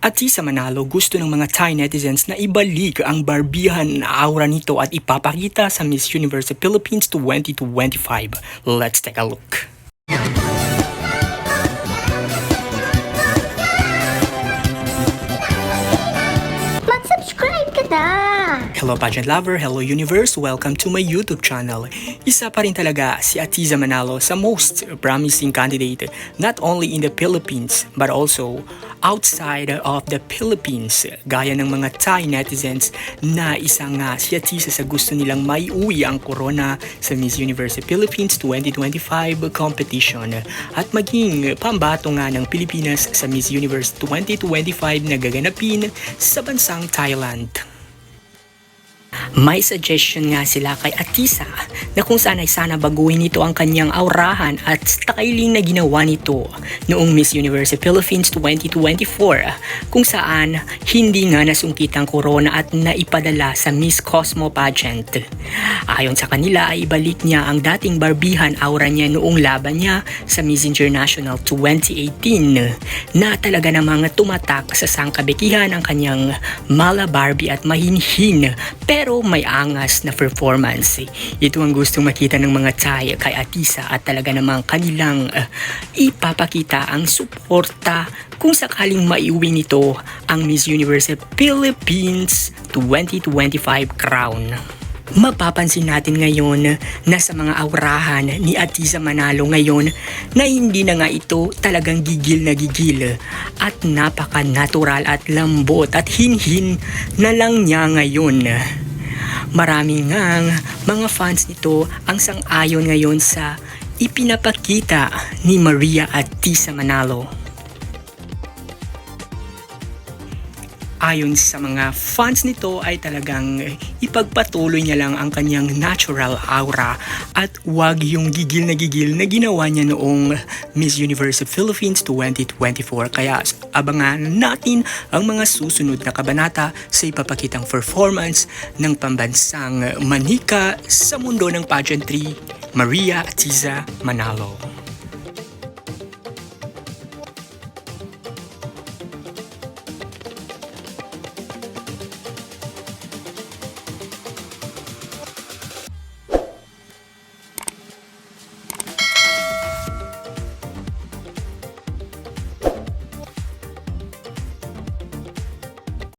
At sa Manalo, gusto ng mga Thai netizens na ibalik ang barbihan na aura nito at ipapakita sa Miss Universe Philippines 2025. Let's take a look. Mag-subscribe ka na! Hello pageant lover, hello universe, welcome to my YouTube channel. Isa pa rin talaga si Atiza Manalo sa most promising candidate not only in the Philippines but also outside of the Philippines. Gaya ng mga Thai netizens na isa nga si Atiza sa gusto nilang maiuwi ang corona sa Miss Universe Philippines 2025 competition at maging pambato nga ng Pilipinas sa Miss Universe 2025 na gaganapin sa bansang Thailand. May suggestion nga sila kay Atisa na kung saan ay sana baguhin nito ang kanyang aurahan at styling na ginawa nito noong Miss Universe Philippines 2024 kung saan hindi nga nasungkit ang corona at naipadala sa Miss Cosmo pageant. Ayon sa kanila ay ibalik niya ang dating barbihan aura niya noong laban niya sa Miss International 2018 na talaga namang tumatak sa sangkabekihan ang kanyang mala Barbie at mahinhin pero may angas na performance. Ito ang gustong makita ng mga Thai kay Atisa at talaga namang kanilang uh, ipapakita ang suporta kung sakaling maiuwi nito ang Miss Universe Philippines 2025 crown. Mapapansin natin ngayon na sa mga aurahan ni Atiza Manalo ngayon na hindi na nga ito talagang gigil na gigil at napaka-natural at lambot at hinhin na lang niya ngayon. Maraming ngang mga fans nito ang sang-ayon ngayon sa ipinapakita ni Maria Atiza Manalo. Ayon sa mga fans nito ay talagang ipagpatuloy niya lang ang kanyang natural aura at wag yung gigil na gigil na ginawa niya noong Miss Universe Philippines 2024. Kaya abangan natin ang mga susunod na kabanata sa ipapakitang performance ng pambansang manika sa mundo ng pageantry, Maria Atiza Manalo.